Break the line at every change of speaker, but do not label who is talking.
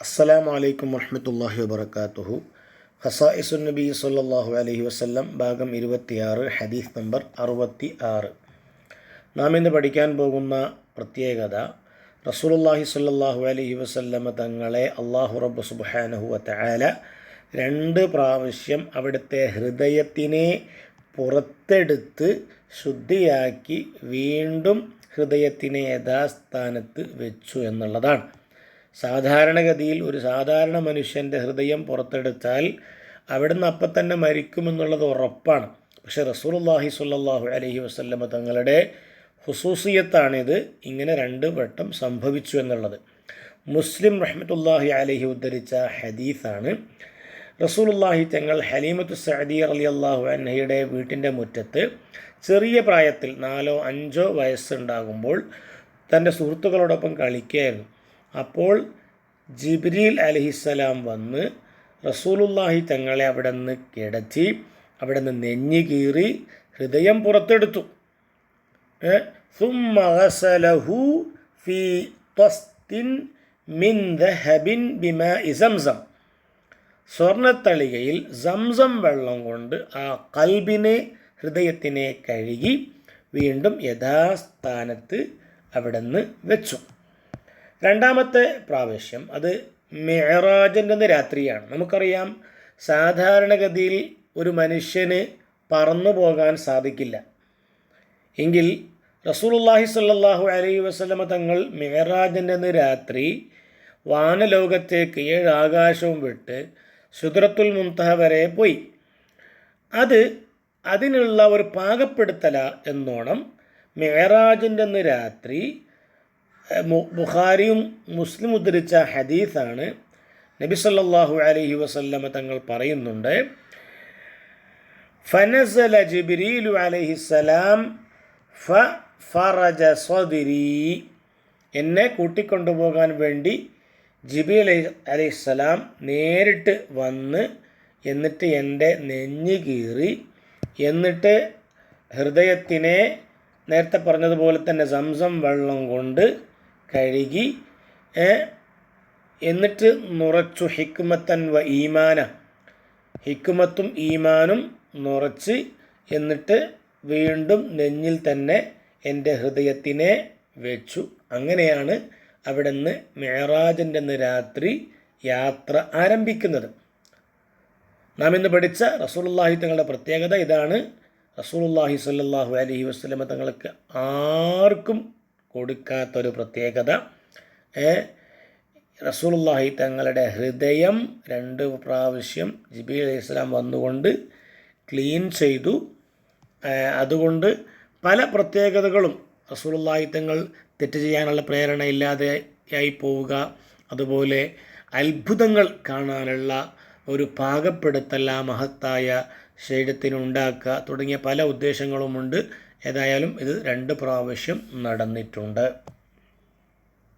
അസ്സലാം വലൈക്കും വറഹമത്തല്ലാഹി വബർക്കാത്തുഹു ഹസായിസുൻ നബി സല്ലാഹു അലഹി വസ്ല്ലം ഭാഗം ഇരുപത്തിയാറ് ഹദീസ് നമ്പർ അറുപത്തി ആറ് നാം ഇന്ന് പഠിക്കാൻ പോകുന്ന പ്രത്യേകത റസൂലുല്ലാഹി സ്വല്ലല്ലാഹു അലൈഹി വസല്ലമ തങ്ങളെ അള്ളാഹു റബ്ബ് സുബാനഹു വതആല രണ്ട് പ്രാവശ്യം അവിടുത്തെ ഹൃദയത്തിനെ പുറത്തെടുത്ത് ശുദ്ധിയാക്കി വീണ്ടും ഹൃദയത്തിനെ യഥാസ്ഥാനത്ത് വെച്ചു എന്നുള്ളതാണ്. സാധാരണഗതിയിൽ ഒരു സാധാരണ മനുഷ്യന്റെ ഹൃദയം പുറത്തെടുത്താൽ അവിടുന്ന് അപ്പം തന്നെ മരിക്കുമെന്നുള്ളത് ഉറപ്പാണ്. പക്ഷേ റസൂലുള്ളാഹി സ്വല്ലല്ലാഹു അലഹി വസല്ലമ തങ്ങളുടെ ഹുസൂസിയത്താണിത്. ഇങ്ങനെ രണ്ട് വട്ടം സംഭവിച്ചു എന്നുള്ളത്. മുസ്ലിം റഹ്മത്തുല്ലാഹി അലഹി ഉദ്ധരിച്ച ഹദീസാണ്. റസൂലുല്ലാഹി തങ്ങൾ ഹലീമത്ത് സഅദി അലി അള്ളാഹു അൻഹയുടെ വീട്ടിന്റെ മുറ്റത്ത് ചെറിയ പ്രായത്തിൽ നാലോ അഞ്ചോ വയസ്സുണ്ടാകുമ്പോൾ തന്റെ സുഹൃത്തുക്കളോടൊപ്പം കളിക്കുകയായിരുന്നു. അപ്പോൾ ജിബ്രീൽ അലഹിസ്സലാം വന്ന് റസൂലുല്ലാഹി തങ്ങളെ അവിടെ നിന്ന് കിടത്തി അവിടെ നിന്ന് നെഞ്ഞു കീറി ഹൃദയം പുറത്തെടുത്തു. മിൻ ദഹബിൻ ഇസംസം സ്വർണത്തളികയിൽ സംസം വെള്ളം കൊണ്ട് ആ കൽബിനെ ഹൃദയത്തിനെ കഴുകി വീണ്ടും യഥാസ്ഥാനത്ത് അവിടെ നിന്ന് വെച്ചു. രണ്ടാമത്തെ പ്രാവശ്യം അത് മെഹറാജന്റെ രാത്രിയാണ്. നമുക്കറിയാം സാധാരണഗതിയിൽ ഒരു മനുഷ്യന് പറന്നു പോകാൻ സാധിക്കില്ല. എങ്കിൽ റസൂലുള്ളാഹി സ്വല്ലല്ലാഹു അലൈ വസ്ലമ തങ്ങൾ മെഹറാജിന്റെ രാത്രി വാനലോകത്തേക്ക് ഏഴ് ആകാശവും വിട്ട് സുദ്രത്തുൽ മുന്തഹ വരെ പോയി. അത് അതിനുള്ള ഒരു പാകപ്പെടുത്തല എന്നോണം മെഹറാജിന്റെ രാത്രി ബുഖാരിയും മുസ്ലിം ഉദ്ധരിച്ച ഹദീസാണ്. നബി സല്ലാഹു അലഹി വസല്ലമ തങ്ങൾ പറയുന്നുണ്ട് ഫനസല ജിബിരിലു അലൈഹിസ്സലാം ഫ ഫറജ സ്വദിരി എന്നെ കൂട്ടിക്കൊണ്ടുപോകാൻ വേണ്ടി ജിബി അലൈഹി അലൈഹിസ്സലാം നേരിട്ട് വന്ന് എന്നിട്ട് എന്റെ നെഞ്ഞ് കീറി എന്നിട്ട് ഹൃദയത്തിനെ നേരത്തെ പറഞ്ഞതുപോലെ തന്നെ സംസം വെള്ളം കൊണ്ട് കഴുകി എന്നിട്ട് നുറച്ചു ഹിക്കുമത്തൻ വ ഈമാന. ഹിക്കുമത്തും ഈമാനും നുറച്ച് എന്നിട്ട് വീണ്ടും നെഞ്ഞിൽ തന്നെ എന്റെ ഹൃദയത്തിനെ വെച്ചു. അങ്ങനെയാണ് അവിടെ നിന്ന് മേറാജന്റെ അന്ന് രാത്രി യാത്ര ആരംഭിക്കുന്നത്. നാം ഇന്ന് പഠിച്ച റസൂലുള്ളാഹി തങ്ങളുടെ പ്രത്യേകത ഇതാണ്. റസൂലുള്ളാഹി സ്വല്ലല്ലാഹു അലൈഹി വസ്ലമ തങ്ങൾക്ക് ആർക്കും കൊടുക്കാത്തൊരു പ്രത്യേകത. റസൂലുള്ളാഹി തങ്ങളുടെ ഹൃദയം രണ്ട് പ്രാവശ്യം ജിബി അലൈഹി സ്വലാം വന്നുകൊണ്ട് ക്ലീൻ ചെയ്തു. അതുകൊണ്ട് പല പ്രത്യേകതകളും റസൂലുള്ളാഹി തങ്ങൾ തെറ്റ് ചെയ്യാനുള്ള പ്രേരണ ഇല്ലാതെ ആയി പോവുക. അതുപോലെ അത്ഭുതങ്ങൾ കാണാനുള്ള ഒരു പാകപ്പെടുത്തല മഹത്തായ ശരീരത്തിനുണ്ടാക്കുക തുടങ്ങിയ പല ഉദ്ദേശങ്ങളുമുണ്ട്. ഏതായാലും ഇത് രണ്ട് പ്രാവശ്യം നടന്നിട്ടുണ്ട്.